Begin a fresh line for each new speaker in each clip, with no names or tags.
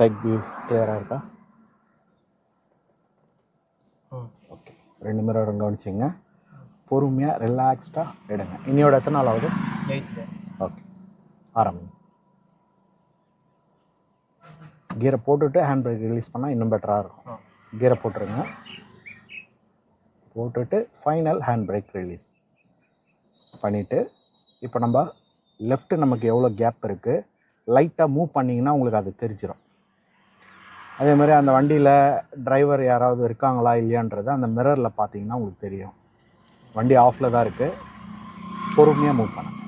Side view கிளியராக இருக்கா? Okay ரெண்டு மிரரும் கவனிச்சிங்க. பொறுமையாக ரிலாக்ஸ்டாக எடுங்க. இன்னையோட எத்தனை நாள் ஆகுது? ஓகே ஆரம்பிங்க கீரை போட்டுட்டு ஹேண்ட் பிரேக் ரிலீஸ் பண்ணால் இன்னும் பெட்டராக இருக்கும். கீரை போட்டுருங்க. போட்டுட்டு ஃபைனல் ஹேண்ட் பிரேக் ரிலீஸ் பண்ணிவிட்டு இப்போ நம்ம லெஃப்ட் நமக்கு எவ்வளோ கேப் இருக்குது லைட்டாக மூவ் பண்ணிங்கன்னா உங்களுக்கு அது தெரிஞ்சிடும் அதே மாதிரி அந்த வண்டியில் டிரைவர் யாராவது இருக்காங்களா இல்லையான்றது அந்த மிரரில் பார்த்தீங்கன்னா உங்களுக்கு தெரியும். வண்டி ஆஃபில் தான் இருக்குது பொறுமையாக மூவ் பண்ணுங்க.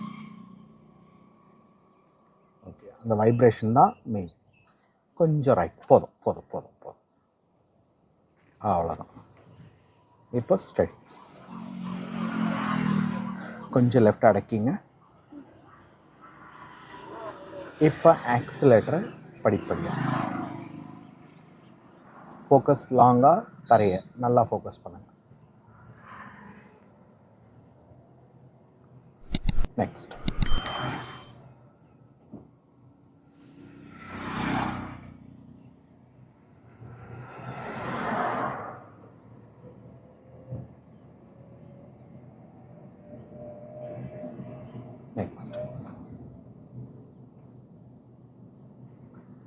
ஓகே அந்த வைப்ரேஷன் தான் மெயின் கொஞ்சம் ரைட் போதும் போதும் போதும் போதும். அவ்வளோதான் இப்போ ஸ்ட்ரைட் கொஞ்சம் லெஃப்ட் அடக்கிங்க. இப்போ ஆக்சிலேட்டரை படிப்படியாக ஃபோக்கஸ் லாங்காக தரைய நல்லா ஃபோக்கஸ் பண்ணுங்கள் நெக்ஸ்ட்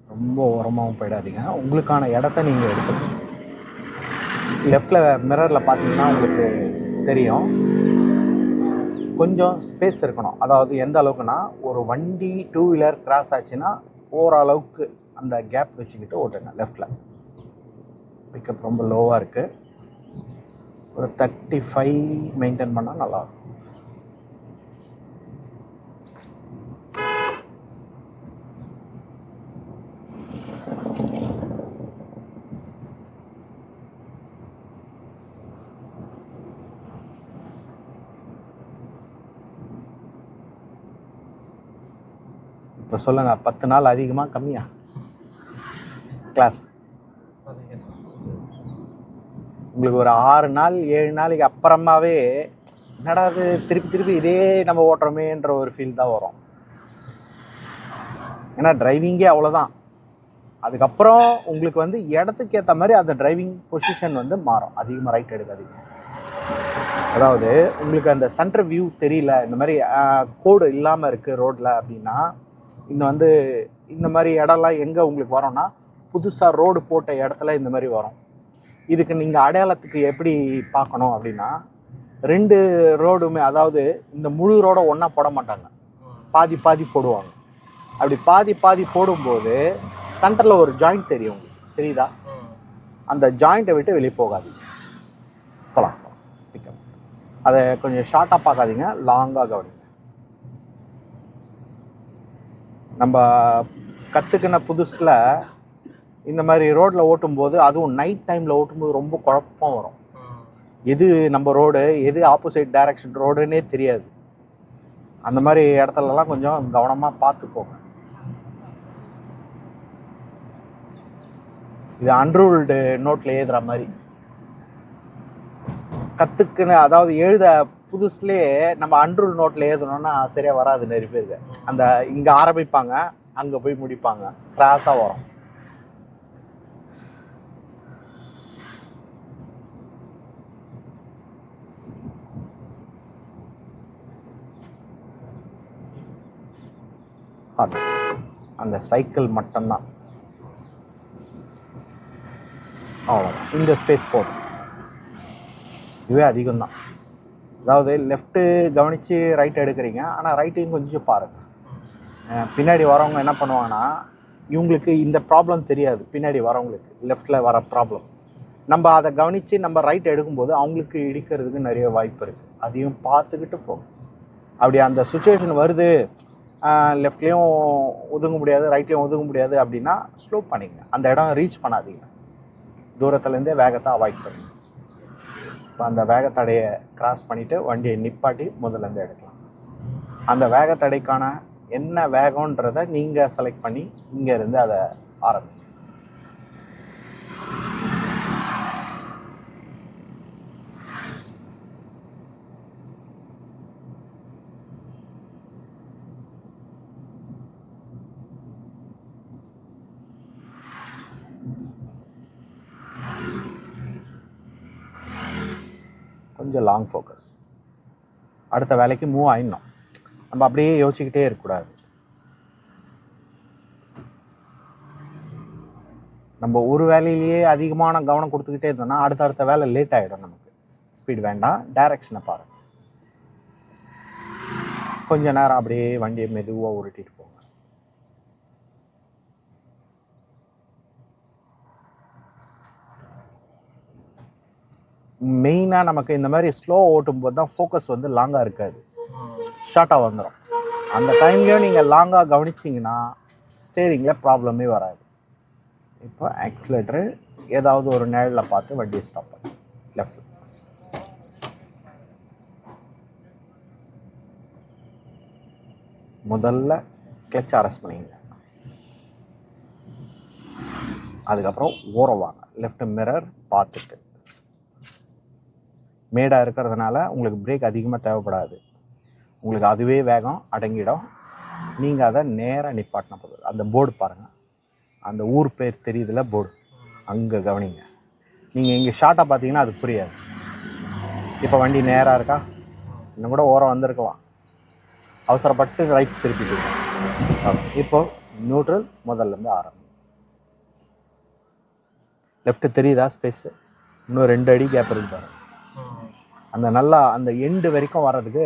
ரொம்ப ஓரமாகவும் போயிடாதீங்க. உங்களுக்கான இடத்த நீங்கள் எடுத்துக்கணும். லெஃப்டில் மிரரில் பார்த்தீங்கன்னா உங்களுக்கு தெரியும். கொஞ்சம் ஸ்பேஸ் இருக்கணும். அதாவது எந்த அளவுக்குன்னா ஒரு வண்டி டூ வீலர் கிராஸ் ஆச்சுன்னா ஓரளவுக்கு அந்த கேப் வச்சுக்கிட்டு ஓட்டுங்க லெஃப்டில் பிக்கப் ரொம்ப லோவாக இருக்குது ஒரு தேர்ட்டி ஃபைவ் மெயின்டைன் பண்ணால் நல்லாயிருக்கும் இப்போ சொல்லுங்கள் பத்து நாள் அதிகமாக கம்மியா? கிளாஸ் உங்களுக்கு ஒரு ஆறு நாள் ஏழு நாளைக்கு அப்புறமாவே என்னடா அது திருப்பி திருப்பி இதே நம்ம ஓட்டுறோமேன்ற ஒரு ஃபீல் தான் வரும். ஏன்னா டிரைவிங்கே அவ்வளோதான் அதுக்கப்புறம் உங்களுக்கு வந்து இடத்துக்கு ஏற்ற மாதிரி அந்த டிரைவிங் பொசிஷன் வந்து மாறும். அதிகமாக ரைட் எடுக்காதீங்க. அதாவது உங்களுக்கு அந்த சென்டர் வியூ தெரியல இந்த மாதிரி கோடு இல்லாமல் இருக்குது ரோட்டில் அப்படின்னா இந்த வந்து இந்த மாதிரி இடம்லாம் எங்கே உங்களுக்கு வரும்னா புதுசாக ரோடு போட்ட இடத்துல இந்த மாதிரி வரும். இதுக்கு நீங்கள் அடையாளத்துக்கு எப்படி பார்க்கணும் அப்படின்னா ரெண்டு ரோடுமே அதாவது இந்த முழு ரோட ஒன்றா போட மாட்டாங்க. பாதி பாதி போடுவாங்க. அப்படி பாதி பாதி போடும்போது சென்டரில் ஒரு ஜாயிண்ட் தெரியும் உங்களுக்கு. தெரியுதா? அந்த ஜாயிண்ட்டை விட்டு வெளியே போகாதீங்க. போகலாம் அதை கொஞ்சம் ஷார்ட்டாக பார்க்காதீங்க. லாங்காக கவனிங்க. நம்ம கற்றுக்கின புதுசில் இந்த மாதிரி ரோட்டில் ஓட்டும்போது அதுவும் நைட் டைமில் ஓட்டும்போது ரொம்ப குழப்பம் வரும். எது நம்ம ரோடு எது ஆப்போசிட் டைரக்ஷன் ரோடுன்னே தெரியாது. அந்த மாதிரி இடத்துலலாம் கொஞ்சம் கவனமாக பார்த்து போங்க இது அன்ரூல்டு நோட்டில் எழுதுகிற மாதிரி. கற்றுக்குன்னு அதாவது எழுத புதுசுலேயே நம்ம அன்ரூல் நோட்டில் எழுதணும்னா சரியாக வராது நிறைய பேருக்கு. அந்த இங்கே ஆரம்பிப்பாங்க அங்கே போய் முடிப்பாங்க. கிராஸாக வரும். அந்த சைக்கிள் மட்டும்தான். அவ்வளோதான் இந்த ஸ்பேஸ் போதும். இதுவே அதிகம்தான். அதாவது லெஃப்ட்டு கவனித்து ரைட் எடுக்கிறீங்க. ஆனால் ரைட்டையும் கொஞ்சம் பாருங்கள் பின்னாடி வரவங்க என்ன பண்ணுவாங்கன்னா இவங்களுக்கு இந்த ப்ராப்ளம் தெரியாது. பின்னாடி வரவங்களுக்கு லெஃப்டில் வர ப்ராப்ளம் நம்ம அதை கவனித்து நம்ம ரைட் எடுக்கும்போது அவங்களுக்கு இடிக்கிறதுக்கு நிறைய வாய்ப்பு இருக்குது அதையும் பார்த்துக்கிட்டு போகும் அப்படி அந்த சுச்சுவேஷன் வருது லெஃப்ட்லேயும் ஒதுங்க முடியாது ரைட்லேயும் ஒதுங்க முடியாது அப்படின்னா ஸ்லோ பண்ணிங்க அந்த இடம் ரீச் பண்ணாதீங்க. தூரத்துலேருந்தே வேகத்தை அவாய்ட் பண்ணுங்க. இப்போ அந்த வேகத்தடையை கிராஸ் பண்ணிவிட்டு வண்டியை நிப்பாட்டி முதலேருந்து எடுக்கலாம். அந்த வேகத்தடைக்கான என்ன வேகன்றதை நீங்கள் செலக்ட் பண்ணி இங்கேருந்து அதை ஆரம்பிக்கும் கொஞ்சம் லாங் ஃபோக்கஸ் அடுத்த வேலைக்கு மூவ் ஆயிடணும். நம்ம அப்படியே யோசிச்சுக்கிட்டே இருக்கக்கூடாது. நம்ம ஒரு வேலையிலேயே அதிகமான கவனம் கொடுத்துக்கிட்டே இருந்தோம்னா அடுத்த அடுத்த வேலை லேட் ஆகிடும் நமக்கு. ஸ்பீட் வேண்டாம். டைரக்ஷனை பாருங்க. கொஞ்ச நேரம் அப்படியே வண்டியை மெதுவாக உருட்டிட்டு போகும் மெயினாக நமக்கு இந்த மாதிரி ஸ்லோ ஓட்டும் போது தான் ஃபோக்கஸ் வந்து லாங்காக இருக்காது. ஷார்ட்டாக வந்துடும் அந்த டைம்லேயும் நீங்கள் லாங்காக கவனிச்சிங்கன்னா ஸ்டேரிங்கில் ப்ராப்ளமே வராது. இப்போ ஆக்சிலேட்டரு ஏதாவது ஒரு நிழலில் பார்த்து வண்டியை ஸ்டாப் பண்ணு. லெஃப்ட் முதல்ல கிளச் அரெஸ்ட் பண்ணிங்க அதுக்கப்புறம் ஓரம் வாங்க. லெஃப்ட் மிரர் பார்த்துட்டு. மேடாக இருக்கிறதுனால உங்களுக்கு பிரேக் அதிகமாக தேவைப்படாது. உங்களுக்கு அதுவே வேகம் அடங்கிடும். நீங்கள் அதை நேராக நிப்பாட்டின போது அந்த போர்டு பாருங்கள் அந்த ஊர் பேர் தெரியுதுல போர்டு அங்கே கவனிங்க. நீங்கள் இங்கே ஷார்ட்டாக பார்த்தீங்கன்னா அது புரியாது. இப்போ வண்டி நேராக இருக்கா? இன்னும் கூட ஓரம் வந்திருக்கலாம் அவசரப்பட்டு ரைட் திருப்பிட்டு இப்போது நியூட்ரல் முதல்ல இருந்து ஆரம்பி லெஃப்ட்டு தெரியுதா ஸ்பேஸு இன்னும் ரெண்டு அடி கேப் இருக்கு
பாருங்கள்
அந்த நல்லா அந்த எண்டு வரைக்கும் வர்றதுக்கு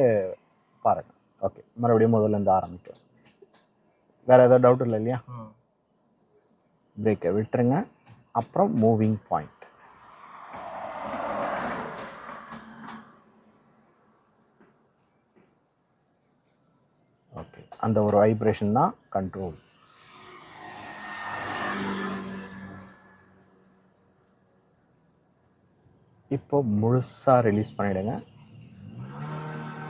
பாருங்க. ஓகே மறுபடியும் முதல்ல இருந்து ஆரம்பிக்கும் வேற ஏதாவது டவுட் இல்லை இல்லையா? பிரேக்கை விட்டுருங்க. அப்புறம் மூவிங் பாயிண்ட் ஓகே அந்த ஒரு வைப்ரேஷன் தான் கண்ட்ரோல் இப்போ முழுசாக ரிலீஸ் பண்ணிவிடுங்க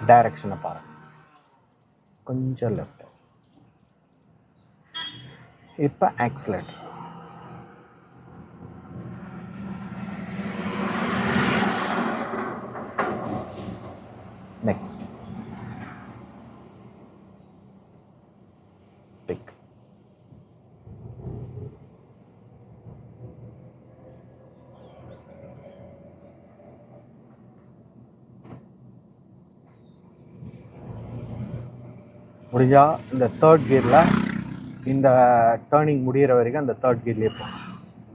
டைரக்ஷனை பாருங்க. கொஞ்சம் லெஃப்ட் இப்போ ஆக்சிலேட்டர் நெக்ஸ்ட் முடிஞ்சால் இந்த தேர்ட் கியரில் இந்த டேர்னிங் முடியிற வரைக்கும் அந்த தேர்ட் கியர்லேயே போகும்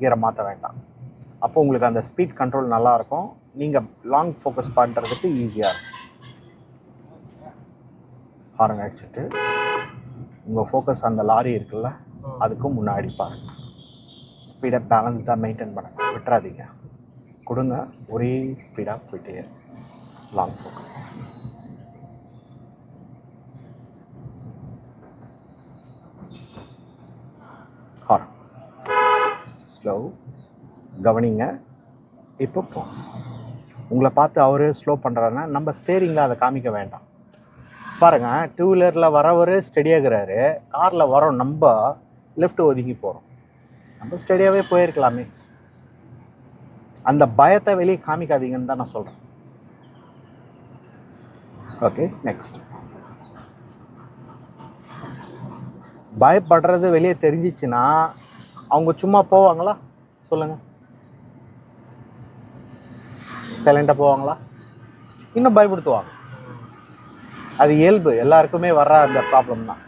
கியரை மாற்ற வேண்டாம். அப்போ உங்களுக்கு அந்த ஸ்பீட் கண்ட்ரோல் நல்லாயிருக்கும் நீங்கள் லாங் ஃபோக்கஸ் பண்ணுறதுக்கு ஈஸியாக இருக்கும். ஹாரன் அடிச்சுட்டு. உங்கள் ஃபோக்கஸ் அந்த லாரி இருக்குல்ல அதுக்கும் முன்னாடி பாருங்க. ஸ்பீடை பேலன்ஸ்டாக மெயின்டைன் பண்ணுங்க. விட்டுறாதீங்க. கொடுங்க ஒரே ஸ்பீடாக போயிட்டே லாங் ஃபோக்கஸ் ஸ்லோ கவனிங்க. இப்போ போ. உங்களை பார்த்து அவரே ஸ்லோ பண்ணுறாருன்னா நம்ம ஸ்டேரிங்கில் அதை காமிக்க வேண்டாம். பாருங்கள் டூ வீலரில் வரவர் ஸ்டெடியாகிறாரு காரில் வரோம் நம்ம லெஃப்ட் ஒதுங்கி போகிறோம் நம்ம ஸ்டெடியாகவே போயிருக்கலாமே. அந்த பயத்தை வெளியே காமிக்காதீங்கன்னு தான் நான் சொல்கிறேன் ஓகே நெக்ஸ்ட் பயப்படுறது வெளியே தெரிஞ்சிச்சுன்னா அவங்க சும்மா போவாங்களா? சொல்லுங்கள் சைலண்டாக போவாங்களா? இன்னும் பயப்படுத்துவாங்க. அது இயல்பு. எல்லாருக்குமே வர்ற அந்த ப்ராப்ளம் தான்.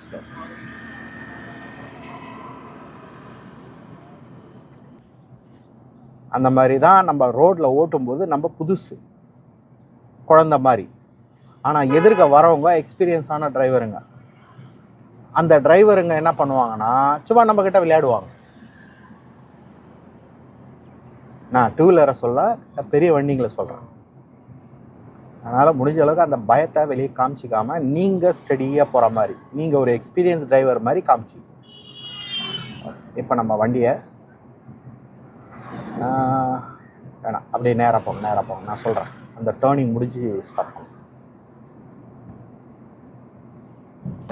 அந்த மாதிரி தான் நம்ம ரோட்டில் ஓட்டும்போது நம்ம புதுசு. குழந்த மாதிரி. ஆனால் எதிர்க்க வரவங்க எக்ஸ்பீரியன்ஸான டிரைவருங்க அந்த டிரைவருங்க என்ன பண்ணுவாங்கன்னா சும்மா நம்மக்கிட்ட விளையாடுவாங்க. நான் டூ வீலரை சொல்ல பெரிய வண்டிங்களை சொல்கிறேன் அதனால் முடிஞ்ச அளவுக்கு அந்த பயத்தை வெளியே காமிச்சிக்காமல் நீங்கள் ஸ்டடியாக போகிற மாதிரி நீங்கள் ஒரு எக்ஸ்பீரியன்ஸ் டிரைவர் மாதிரி காமிச்சி. இப்போ நம்ம வண்டியை வேணாம் அப்படியே நேராக போங்க நேராக போங்க நான் சொல்கிறேன் அந்த டேர்னிங் முடிஞ்சு ஸ்டார்ட் பண்ணும்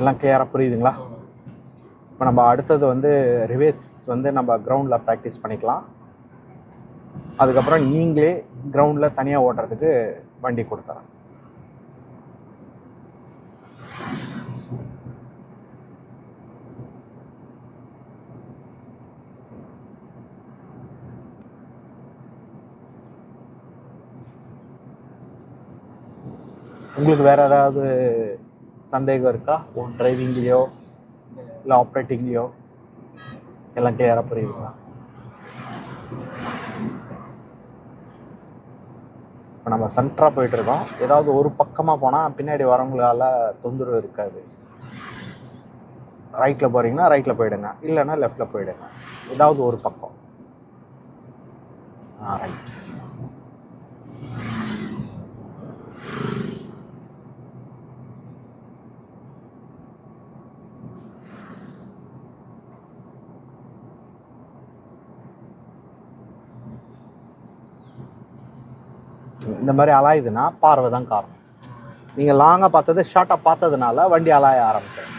எல்லாம் கிளியராக புரியுதுங்களா? இப்போ நம்ம அடுத்தது வந்து ரிவேஸ் வந்து நம்ம கிரவுண்டில் ப்ராக்டிஸ் பண்ணிக்கலாம். அதுக்கப்புறம் நீங்களே கிரவுண்டில் தனியாக ஓட்டுறதுக்கு வண்டி கொடுத்துறேன். உங்களுக்கு வேறு ஏதாவது சந்தேகம் இருக்கா? உன் டிரைவிங்லேயோ இல்லை ஆப்ரேட்டிங்லேயோ எல்லாம் கிளியராக புரியுதுங்களா? இப்போ நம்ம சென்டராக போயிட்டு இருக்கோம் ஏதாவது ஒரு பக்கமாக போனால் பின்னாடி வரவங்களால தொந்தரவு இருக்காது. ரைட்டில் போகிறீங்கன்னா ரைட்டில் போயிடுங்க. இல்லைன்னா லெஃப்டில் போயிடுங்க. ஏதாவது ஒரு பக்கம். ஆ ரைட் இந்த மாதிரி அலாயுதுன்னா பார்வை தான் காரணம். நீங்கள் லாங்காக பார்த்தது ஷார்ட்டாக பார்த்ததுனால வண்டி அலாய ஆரம்பிக்கும்.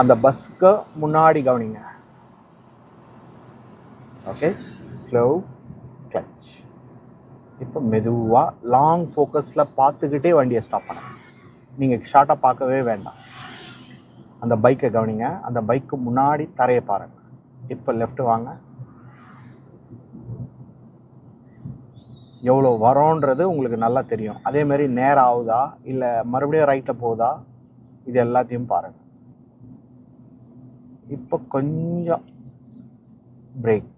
அந்த பஸ்க்கு முன்னாடி கவனிங்க. ஓகே ஸ்லோ கிளச் இப்போ மெதுவாக லாங் ஃபோக்கஸில் பார்த்துக்கிட்டே வண்டியை ஸ்டாப் பண்ணுங்க நீங்கள் ஷார்ட்டாக பார்க்கவே வேண்டாம். அந்த பைக்கை கவனிங்க. அந்த பைக்கு முன்னாடி தரையை பாருங்கள் இப்போ லெஃப்ட் வாங்க. எவ்வளோ வரோன்றது உங்களுக்கு நல்லா தெரியும். அதே மாதிரி நேரம் ஆகுதா? இல்லை மறுபடியும் ரைட்டில் போகுதா? இது எல்லாத்தையும் பாருங்க. இப்போ கொஞ்சம் பிரேக்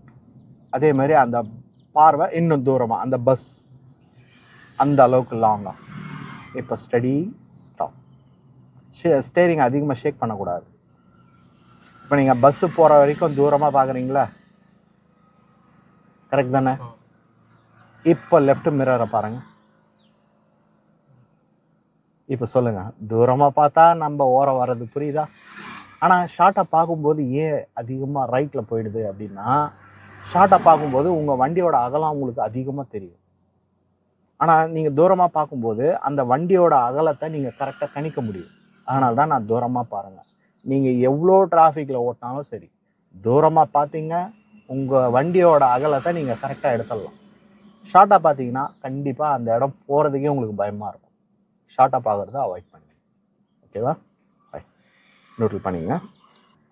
அதே மாதிரி அந்த பார்வை இன்னும் தூரமாக அந்த பஸ் அந்த அளவுக்கு லாங்காக இப்போ ஸ்டடி ஸ்டாப் ஸ்டேரிங் அதிகமாக ஷேக் பண்ணக்கூடாது. இப்போ நீங்கள் பஸ்ஸு போகிற வரைக்கும் தூரமாக பார்க்குறீங்களா கரெக்ட் தானே? இப்போ லெஃப்ட் மிரரை பாருங்க. இப்போ சொல்லுங்க. தூரமாக பார்த்தா நம்ம ஓரம் வர்றது புரியுதா? ஆனால் ஷார்ட்டாக பார்க்கும்போது ஏன் அதிகமாக ரைட்டில் போயிடுது அப்படின்னா ஷார்ட்டாக பார்க்கும்போது உங்கள் வண்டியோட அகலம் உங்களுக்கு அதிகமாக தெரியும். ஆனால் நீங்கள் தூரமாக பார்க்கும்போது அந்த வண்டியோட அகலத்தை நீங்கள் கரெக்டாக கணிக்க முடியும். அதனால தான் நான் தூரமாக பாருங்கள் நீங்கள் எவ்வளோ டிராஃபிக்கில் ஓட்டினாலும் சரி தூரமாக பார்த்தீங்க உங்கள் வண்டியோட அகலத்தை நீங்கள் கரெக்டாக எடுத்துடலாம். ஷார்ட்டாக பார்த்தீங்கன்னா கண்டிப்பாக அந்த இடம் போகிறதுக்கே உங்களுக்கு பயமாக இருக்கும். ஷார்ட்டாக பார்க்குறத அவாய்ட் பண்ணுங்க. ஓகேவா பை நோட்டில் பண்ணிங்க.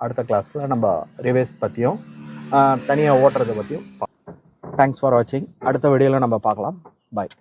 அடுத்த கிளாஸில் நம்ம ரிவேஸ் பற்றியும் தனியாக ஓட்டுறதை பற்றியும் தேங்க்ஸ் ஃபார் வாட்சிங் அடுத்த வீடியோவில் நம்ம பார்க்கலாம். பாய்